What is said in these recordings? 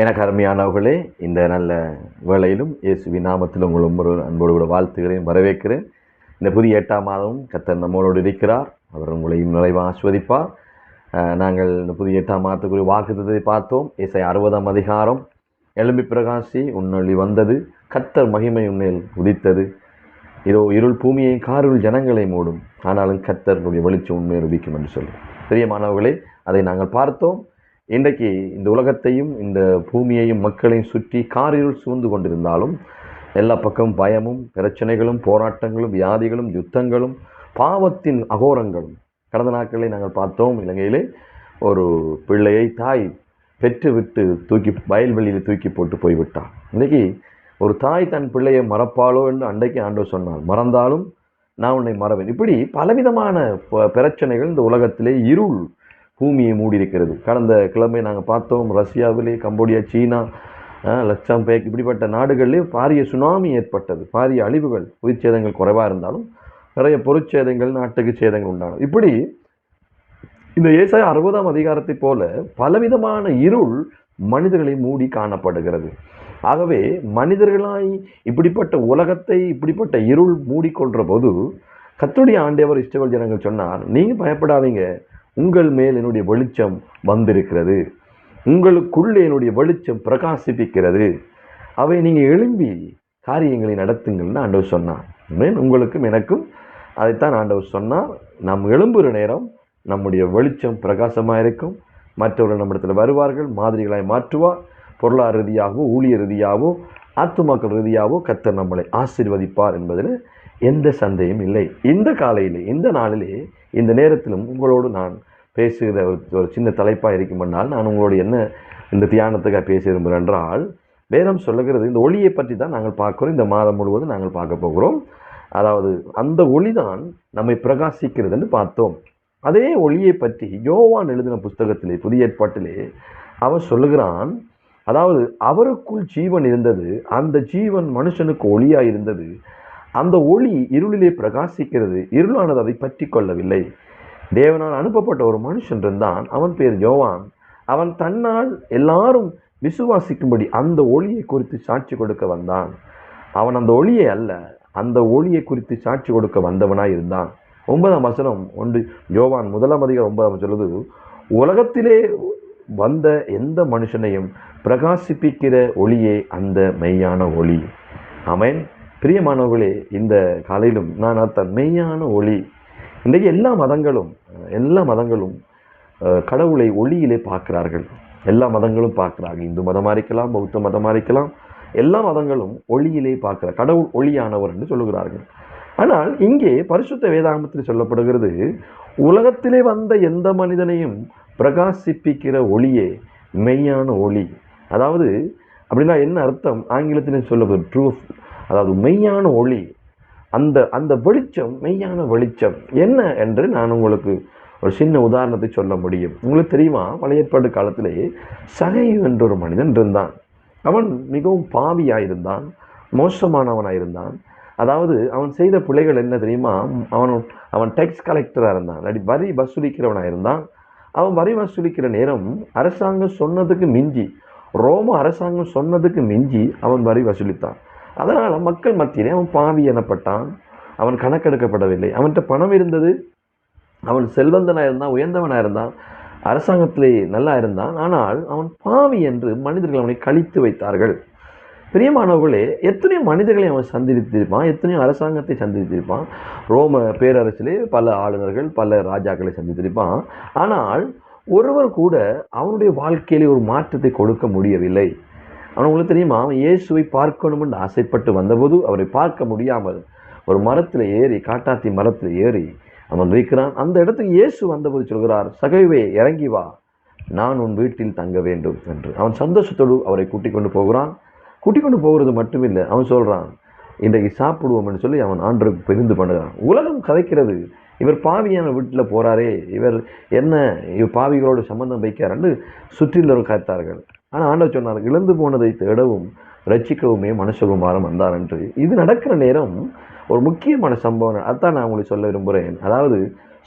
எனக்கு அருமையானவர்களே இந்த நல்ல வேளையிலும் இயேசுவி நாமத்தில் உங்கள் ஒவ்வொரு அன்போடு கூட வாழ்த்துகிறேன் வரவேற்கிறேன். இந்த புதிய எட்டாம் மாதமும் கத்தர் நம்மளோடு இருக்கிறார். அவர் உங்களையும் நிறைவாக ஆஸ்வதிப்பார் நாங்கள் இந்த புதிய எட்டாம் மாதத்துக்குரிய வாக்குத்தத்தை பார்த்தோம். இசை அறுபதாம் அதிகாரம் எலும்பி பிரகாசி உன்னொழி வந்தது. கத்தர் மகிமை உன்னில் உதித்தது. இதோ இருள் பூமியை காருள் ஜனங்களை மூடும். ஆனாலும் கத்தருடைய வெளிச்சம் உண்மையை ரூபிக்கும் என்று சொல்லி பிரியமானவர்களே அதை நாங்கள் பார்த்தோம். இன்றைக்கு இந்த உலகத்தையும் இந்த பூமியையும் மக்களையும் சுற்றி காரிருள் சூழ்ந்து கொண்டிருந்தாலும் எல்லா பக்கமும் பயமும் பிரச்சனைகளும் போராட்டங்களும் வியாதிகளும் யுத்தங்களும் பாவத்தின் அகோரங்களும். கடந்த நாட்களை நாங்கள் பார்த்தோம் இலங்கையிலே ஒரு பிள்ளையை தாய் பெற்று விட்டு தூக்கி வயல்வெளியில் தூக்கி போட்டு போய்விட்டார் இன்றைக்கி ஒரு தாய் தன் பிள்ளையை மறப்பாளோ என்று அன்றைக்கு ஆண்டவர் சொன்னார். மறந்தாலும் நான் உன்னை மறவேன். இப்படி பலவிதமான ப- பிரச்சனைகள் இந்த உலகத்திலே இருள் பூமியை மூடியிருக்கிறது. கடந்த கிழமை நாங்கள் பார்த்தோம் ரஷ்யாவிலே கம்போடியா சீனா லட்சம் லட்சம்பேக் இப்படிப்பட்ட நாடுகளிலே பாரிய சுனாமி ஏற்பட்டது. பாரிய அழிவுகள் உயிர்ச்சேதங்கள் குறைவாக இருந்தாலும் நிறைய பொருட்சேதங்கள் நாட்டுக்கு சேதங்கள் உண்டானது. இப்படி இந்த ஏசாய அறுபதாம் அதிகாரத்தைப் போல பலவிதமான இருள் மனிதர்களை மூடி காணப்படுகிறது. ஆகவே மனிதர்களாய் இப்படிப்பட்ட உலகத்தை இப்படிப்பட்ட இருள் மூடிக்கொள்கிற போது கத்துடைய ஆண்டவர் இஷ்டவல் ஜனங்கள் சொன்னார் நீங்கள் பயப்படாதீங்க. உங்கள் மேல் என்னுடைய வெளிச்சம் வந்திருக்கிறது. உங்களுக்குள்ளே என்னுடைய வெளிச்சம் பிரகாசிப்பிக்கிறது. அவை நீங்கள் எழும்பி காரியங்களை நடத்துங்கள்னு ஆண்டவர் சொன்னார். மேன் உங்களுக்கும் எனக்கும் அதைத்தான் ஆண்டவர் சொன்னார். நாம் எழும்புகிற நேரம் நம்முடைய வெளிச்சம் பிரகாசமாக இருக்கும். மற்றவர்கள் நம்மிடத்தில் வருவார்கள் மாதிரிகளாய் மாற்றுவார். பொருளாதார ரீதியாகவோ ஊழிய ரீதியாகவோ ஆத்துமாக்கள் ரீதியாகவோ கத்தர் நம்மளை ஆசீர்வதிப்பார் என்பதில் எந்த சந்தையும் இல்லை. இந்த காலையிலே இந்த நாளிலே இந்த நேரத்திலும் உங்களோடு நான் பேசுகிற ஒரு ஒரு சின்ன தலைப்பாக இருக்குமென்றால் நான் உங்களோடு என்ன இந்த தியானத்துக்காக பேச விரும்புகிறேன் என்றால் வேதம் சொல்லுகிறது இந்த ஒளியை பற்றி தான் நாங்கள் பார்க்குறோம். இந்த மாதம் முழுவதும் நாங்கள் பார்க்க போகிறோம். அதாவது அந்த ஒளி தான் நம்மை பிரகாசிக்கிறதுன்னு பார்த்தோம். அதே ஒளியை பற்றி யோவான் எழுதின புஸ்தகத்திலே புதிய ஏற்பாட்டிலே அவர் சொல்லுகிறான் அதாவது அவருக்குள் ஜீவன் இருந்தது அந்த ஜீவன் மனுஷனுக்கு ஒளியாக இருந்தது அந்த ஒளி இருளிலே பிரகாசிக்கிறது. இருளானது அதை பற்றி கொள்ளவில்லை. தேவனால் அனுப்பப்பட்ட ஒரு மனுஷன் இருந்தான். அவன் பேர் யோவான். அவன் தன்னால் எல்லாரும் விசுவாசிக்கும்படி அந்த ஒளியை குறித்து சாட்சி கொடுக்க வந்தான். அவன் அந்த ஒளியை அல்ல அந்த ஒளியை குறித்து சாட்சி கொடுக்க வந்தவனாய் இருந்தான். ஒன்பதாம் வசனம் ஒன்று யோவான் முதலாம் அதிகாரம் ஒன்பதாம் சொல்லுது உலகத்திலே வந்த எந்த மனுஷனையும் பிரகாசிப்பிக்கிற ஒளியே அந்த மெய்யான ஒளி. அமேன் பிரியமானவர்களே இந்த காலையிலும் நான் அத்தன் மெய்யான ஒளி. இன்றைக்கு எல்லா மதங்களும் எல்லா மதங்களும் கடவுளை ஒளியிலே பார்க்கிறார்கள். எல்லா மதங்களும் பார்க்குறார்கள். இந்து மதமாக இருக்கலாம் பௌத்த மதமாக இருக்கலாம் எல்லா மதங்களும் ஒளியிலே பார்க்குற கடவுள் ஒளியானவர் என்று சொல்லுகிறார்கள். ஆனால் இங்கே பரிசுத்த வேதாகமத்தில் சொல்லப்படுகிறது உலகத்திலே வந்த எந்த மனிதனையும் பிரகாசிப்பிக்கிற ஒளியே மெய்யான ஒளி. அதாவது அப்படின்னா என்ன அர்த்தம்? ஆங்கிலத்திலே சொல்லப்படுது ட்ரூஃப் அதாவது மெய்யான ஒளி அந்த அந்த வெளிச்சம் மெய்யான வெளிச்சம் என்ன என்று நான் உங்களுக்கு ஒரு சின்ன உதாரணத்தை சொல்ல முடியும். உங்களுக்கு தெரியுமா? பழைய ஏற்பாடு காலத்திலே சகையு என்ற ஒரு மனிதன் இருந்தான். அவன் மிகவும் பாவியாயிருந்தான் மோசமானவனாயிருந்தான். அதாவது அவன் செய்த பிழைகள் என்ன தெரியுமா? அவன் அவன் டேக்ஸ் கலெக்டராக இருந்தான் இல்லாட்டி வரி வசூலிக்கிறவனாக இருந்தான் அவன் வரி வசூலிக்கிற நேரம் அரசாங்கம் சொன்னதுக்கு மிஞ்சி ரோம அரசாங்கம் சொன்னதுக்கு மிஞ்சி அவன் வரி வசூலித்தான். அதனால் மக்கள் மத்தியிலே அவன் பாவி எனப்பட்டான். அவன் கணக்கெடுக்கப்படவில்லை. அவன்கிட்ட பணம் இருந்தது. அவன் செல்வந்தனாக இருந்தான் உயர்ந்தவனாக இருந்தான் அரசாங்கத்திலே நல்லா இருந்தான். ஆனால் அவன் பாவி என்று மனிதர்கள் அவனை கழித்து வைத்தார்கள். பிரியமானவர்களே எத்தனையோ மனிதர்களை அவன் சந்தித்திருப்பான் எத்தனையோ அரசாங்கத்தை சந்தித்திருப்பான். ரோம பேரரசிலே பல ஆளுநர்கள் பல ராஜாக்களை சந்தித்திருப்பான். ஆனால் ஒருவர் கூட அவனுடைய வாழ்க்கையிலே ஒரு மாற்றத்தை கொடுக்க முடியவில்லை. ஆனால் உங்களுக்கு தெரியுமா? அவன் இயேசுவை பார்க்கணும்னு ஆசைப்பட்டு வந்தபோது அவரை பார்க்க முடியாமல் ஒரு மரத்தில் ஏறி காட்டாத்தி மரத்தில் ஏறி அவன் இருக்கிறான் அந்த இடத்துக்கு இயேசு வந்தபோது சொல்கிறார் சகைவே இறங்கி வா. நான் உன் வீட்டில் தங்க வேண்டும் என்று. அவன் சந்தோஷத்தோடு அவரை கூட்டிக் கொண்டு போகிறான். கூட்டிக் கொண்டு போகிறது மட்டுமில்லை. அவன் சொல்கிறான் இன்றைக்கு சாப்பிடுவோம் என்று சொல்லி அவன் ஆண்டருக்கு பிரிந்து பண்ணுகிறான். உலகம் கதைக்கிறது இவர் பாவியான வீட்டில் போகிறாரே இவர் என்ன இவர் பாவிகளோடு சம்பந்தம் வைக்கிறான்னு சுற்றிலும் கத்தார்கள் ஆனால் ஆண்டவர் சொன்னார் இழந்து போனதை தேடவும் ரட்சிக்கவுமே மனுஷகுமாரம் வந்தார் என்று இது நடக்கிற நேரம் ஒரு முக்கியமான சம்பவம். அதான் நான் உங்களுக்கு சொல்ல விரும்புகிறேன் அதாவது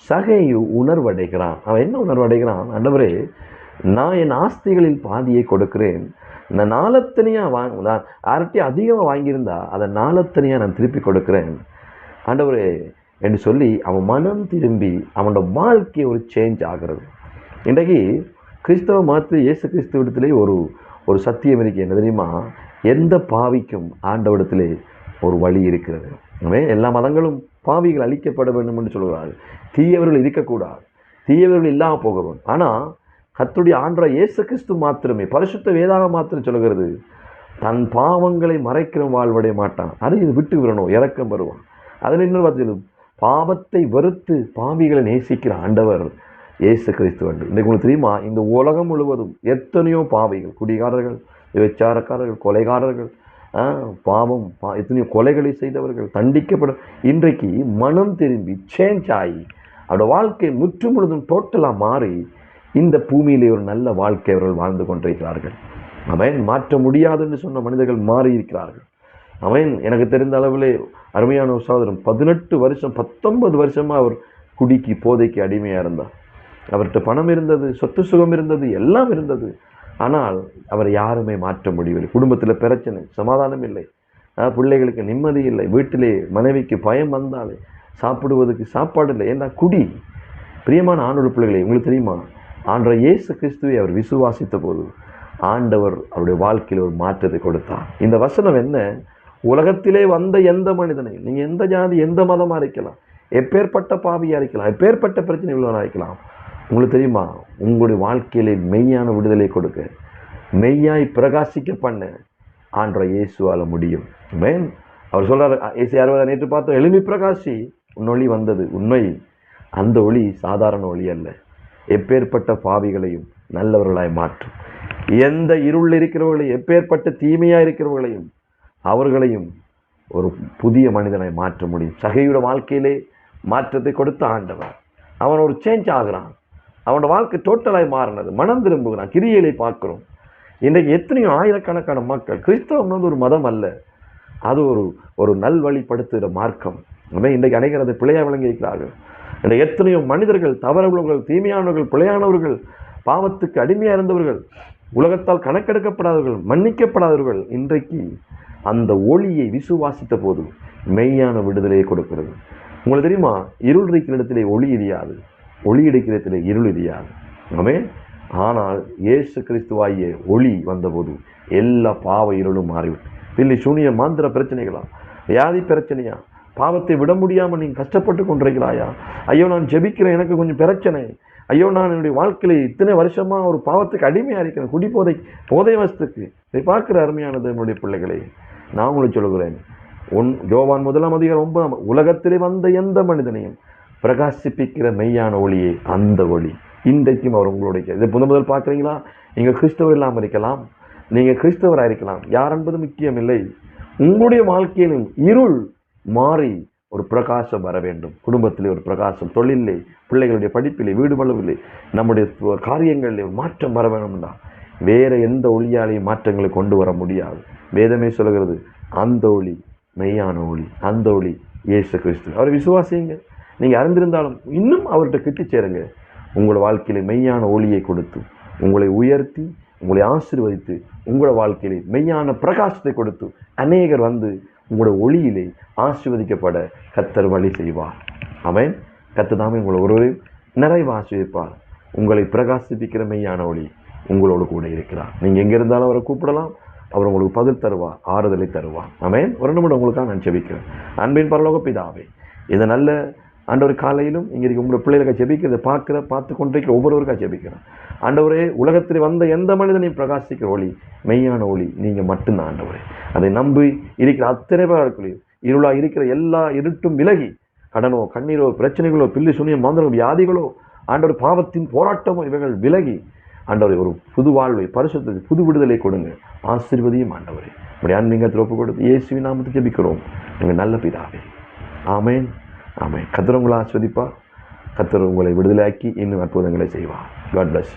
சகையு உணர்வடைகிறான். அவன் என்ன உணர்வடைகிறான்? ஆண்டவரே நான் என் ஆஸ்திகளில் பாதியை கொடுக்கிறேன். நான் நாளத்தனியாக வாங்க நான் யார்கிட்டயும் அதிகமாக வாங்கியிருந்தா அதை நாளத்தனியாக நான் திருப்பி கொடுக்குறேன். ஆண்டவரே என்று சொல்லி அவன் மனம் திரும்பி அவனோட வாழ்க்கை ஒரு சேஞ்ச் ஆகிறது. இன்றைக்கு கிறிஸ்தவ மதத்தில் இயேசு கிறிஸ்துவிடத்திலே ஒரு ஒரு சத்தியம் இருக்கு. என்ன தெரியுமா? எந்த பாவிக்கும் ஆண்டவடத்திலே ஒரு வழி இருக்கிறது. எனவே எல்லா மதங்களும் பாவிகள் அழிக்கப்பட வேண்டும் என்று சொல்கிறார்கள். தீயவர்கள் இருக்கக்கூடாது. தீயவர்கள் இல்லாமல் போக வேண்டும் ஆனால் கத்துடைய ஆண்டா இயேசு கிறிஸ்து மாத்திரமே பரிசுத்த வேதாக மாத்திரம் சொல்கிறது தன் பாவங்களை மறைக்கிற வாழ்வடைய மாட்டான். அதை இது விட்டு விடணும். இறக்கம் வருவான். அதில் இன்னொரு பார்த்தீங்கன்னா பாவத்தை வெறுத்து பாவிகளை நேசிக்கிற ஆண்டவர் இயேசு கிறிஸ்து அன்று இன்றைக்கு உங்களுக்கு தெரியுமா? இந்த உலகம் முழுவதும் எத்தனையோ பாவைகள் குடிகாரர்கள் விபச்சாரக்காரர்கள் கொலைகாரர்கள் ஆ, பாவம் பா எத்தனையோ கொலைகளை செய்தவர்கள் தண்டிக்கப்படும் இன்றைக்கு மனம் திரும்பி சேஞ்ச் ஆகி அவரோட வாழ்க்கை முற்று முழுதும் டோட்டலாக மாறி இந்த பூமியிலே ஒரு நல்ல வாழ்க்கை அவர்கள் வாழ்ந்து கொண்டிருக்கிறார்கள். அவன் மாற்ற முடியாதுன்னு சொன்ன மனிதர்கள் மாறி இருக்கிறார்கள். அவன் எனக்கு தெரிந்த அளவிலே அருமையான ஒரு சகோதரன் பதினெட்டு வருஷம் பத்தொன்பது வருஷமாக அவர் குடிக்கு போதைக்கு அடிமையாக இருந்தார் அவர்கிட்ட பணம் இருந்தது சொத்து சுகம் இருந்தது எல்லாம் இருந்தது. ஆனால் அவர் யாருமே மாற்ற முடியவில்லை. குடும்பத்தில் பிரச்சனை சமாதானம் இல்லை. பிள்ளைகளுக்கு நிம்மதி இல்லை. வீட்டிலே மனைவிக்கு பயம் வந்தாலே சாப்பிடுவதற்கு சாப்பாடு இல்லை. ஏன்னா குடி? பிரியமான ஆணோடு பிள்ளைகளே உங்களுக்கு தெரியுமா? ஆண்ட இயேசு கிறிஸ்துவை அவர் விசுவாசித்த போது ஆண்டவர் அவருடைய வாழ்க்கையில் ஒரு மாற்றத்தை கொடுத்தார். இந்த வசனம் என்ன? உலகத்திலே வந்த எந்த மனிதனையும் நீங்கள் எந்த ஜாதி எந்த மதமாக இருக்கலாம் எப்பேற்பட்ட பாவியாக இருக்கலாம் எப்பேற்பட்ட பிரச்சனை உள்ளவனாக இருக்கலாம் உங்களுக்கு தெரியுமா? உங்களுடைய வாழ்க்கையிலே மெய்யான விடுதலை கொடுக்க மெய்யாய் பிரகாசிக்க பண்ண ஆன்ற இயேசுவால் முடியும். மேன் அவர் சொல்கிறார் இயேசு அறுபதா நேற்று பார்த்தோம் எளிமை பிரகாசி உன் ஒளி வந்தது. உண்மை அந்த ஒளி சாதாரண ஒளி அல்ல. எப்பேற்பட்ட பாவிகளையும் நல்லவர்களாய் மாற்றும். எந்த இருள் இருக்கிறவர்களையும் எப்பேற்பட்ட தீமையாக இருக்கிறவர்களையும் அவர்களையும் ஒரு புதிய மனிதனை மாற்ற முடியும். சகையோட வாழ்க்கையிலே மாற்றத்தை கொடுத்த ஆண்டவர். அவன் ஒரு சேஞ்ச் ஆகிறான். அவனோட வாழ்க்கை டோட்டலாக மாறினது. மனம் திரும்புகிறான். கிரியைகளை பார்க்குறோம். இன்றைக்கு எத்தனையோ ஆயிரக்கணக்கான மக்கள் கிறிஸ்தவம் வந்து ஒரு மதம் அல்ல. அது ஒரு ஒரு நல்வழிப்படுத்துகிற மார்க்கம். நம்ம இன்றைக்கு அனைவர் அதை பிழையாக விளங்கியிருக்கிறார்கள் இன்றைக்கு எத்தனையோ மனிதர்கள் தவறுள்ளவர்கள் தீமையானவர்கள் பிழையானவர்கள் பாவத்துக்கு அடிமையாக இருந்தவர்கள் உலகத்தால் கணக்கெடுக்கப்படாதவர்கள் மன்னிக்கப்படாதவர்கள் இன்றைக்கு அந்த ஒளியை விசுவாசித்த போது மெய்யான விடுதலையை கொடுக்கிறது. உங்களுக்கு தெரியுமா? இருள் இருக்கிற இடத்திலே ஒளி எரியாது. ஒளி இருக்கிற இருள் எரியாது ஆமே ஆனால் இயேசு கிறிஸ்துவாகிய ஒளி வந்தபோது எல்லா பாவ இருளும் மாறிவிட்டு பில்லி சூனிய மாந்திர பிரச்சனைகளா? வியாதி பிரச்சனையா? பாவத்தை விட முடியாமல் நீ கஷ்டப்பட்டு கொண்டிருக்கிறாயா? ஐயோ நான் ஜெபிக்கிறேன் எனக்கு கொஞ்சம் பிரச்சனை. ஐயோ நான் என்னுடைய வாழ்க்கையில் இத்தனை வருஷமாக ஒரு பாவத்துக்கு அடிமையாக இருக்கிறேன். குடி போதை போதை வசத்துக்கு இதை பார்க்கிற அருமையானது என்னுடைய பிள்ளைகளே நான் உங்களுக்கு சொல்லுகிறேன். உன் ஜோவான் முதலாம் அதிகாரம் ஒன்பதாம் உலகத்திலே வந்த எந்த மனிதனையும் பிரகாசிப்பிக்கிற மெய்யான ஒளியே அந்த ஒளி. இன்றைக்கும் அவர் உங்களுடைய இதை முதல் முதல் பார்க்குறீங்களா? நீங்கள் கிறிஸ்தவர் இல்லாமல் இருக்கலாம். நீங்கள் கிறிஸ்தவராக இருக்கலாம். யார் என்பது முக்கியமில்லை. உங்களுடைய வாழ்க்கையிலும் இருள் மாறி ஒரு பிரகாசம் வர வேண்டும். குடும்பத்திலே ஒரு பிரகாசம். தொழிலே பிள்ளைகளுடைய படிப்பிலே வீடு வளவில்லை நம்முடைய காரியங்களிலே மாற்றம் வர வேணும்னா வேறு எந்த ஒளியாலையும் மாற்றங்களை கொண்டு வர முடியாது. வேதமே சொல்கிறது அந்த ஒளி மெய்யான ஒளி அந்த ஒளி இயேசு கிறிஸ்து. அவர் விசுவாசிங்க நீங்கள் அறிந்திருந்தாலும் இன்னும் அவர்கிட்ட கிட்டு சேருங்க. உங்களோட வாழ்க்கையில மெய்யான ஒளியை கொடுத்து உங்களை உயர்த்தி உங்களை ஆசீர்வதித்து உங்களோட வாழ்க்கையிலே மெய்யான பிரகாசத்தை கொடுத்து அநேகர் வந்து உங்களோட ஒளியிலே ஆசீர்வதிக்கப்பட கத்தர் வழி செய்வார். அவன் கத்துதாமே உங்களை ஒருவரையும் நிறைவு ஆசீர்வதிப்பார். உங்களை பிரகாசிப்பிக்கிற மெய்யான ஒளி உங்களோடு கூட இருக்கிறார். நீங்கள் எங்கே இருந்தாலும் அவரை கூப்பிடலாம். அவர் உங்களுக்கு பதில் தருவார் ஆறுதலை தருவார். ஆமென். ஒரு நிமிடம் உங்களுக்காக நான் செபிக்கிறேன் அன்பின் பரலோக பிதாவே இதை நல்ல ஆண்டவர் காலையிலும் இங்கே இருக்க உங்களோட பிள்ளைகளுக்கு ஜெபிக்கிறத பார்க்குற பார்த்து கொண்டிருக்கிற ஒவ்வொருவருக்கா ஜெபிக்கிறேன் ஆண்டவரே உலகத்தில் வந்த எந்த மனிதனையும் பிரகாசிக்கிற ஒளி மெய்யான ஒளி நீங்கள் மட்டும்தான் ஆண்டவரே. அதை நம்பி இருக்கிற அத்தனை பேர்களும் இருளா இருக்கிற எல்லா இருட்டும் விலகி கடனோ கண்ணீரோ பிரச்சனைகளோ பில்லி சுனியம் மாந்திரம் வியாதிகளோ ஆண்டவர் பாவத்தின் போராட்டமோ இவைகள் விலகி ஆண்டவரை ஒரு புது வாழ்வை பரிசுத்தத்தை புது விடுதலை கொடுங்க. ஆசிர்வதியும் ஆண்டவரே. நம்முடைய அன்பிங்கத்தில் ஒப்பு கொடுத்து இயேசுவின் நாமத்தை ஜெபிக்கிறோம். எங்கள் நல்ல பிதாவே. ஆமேன். ஆமாம் கத்திர உங்களை ஆஸ்வதிப்பா கத்திர உங்களை விடுதலையாக்கி இன்னும் அற்புதங்களை செய்வார். God plus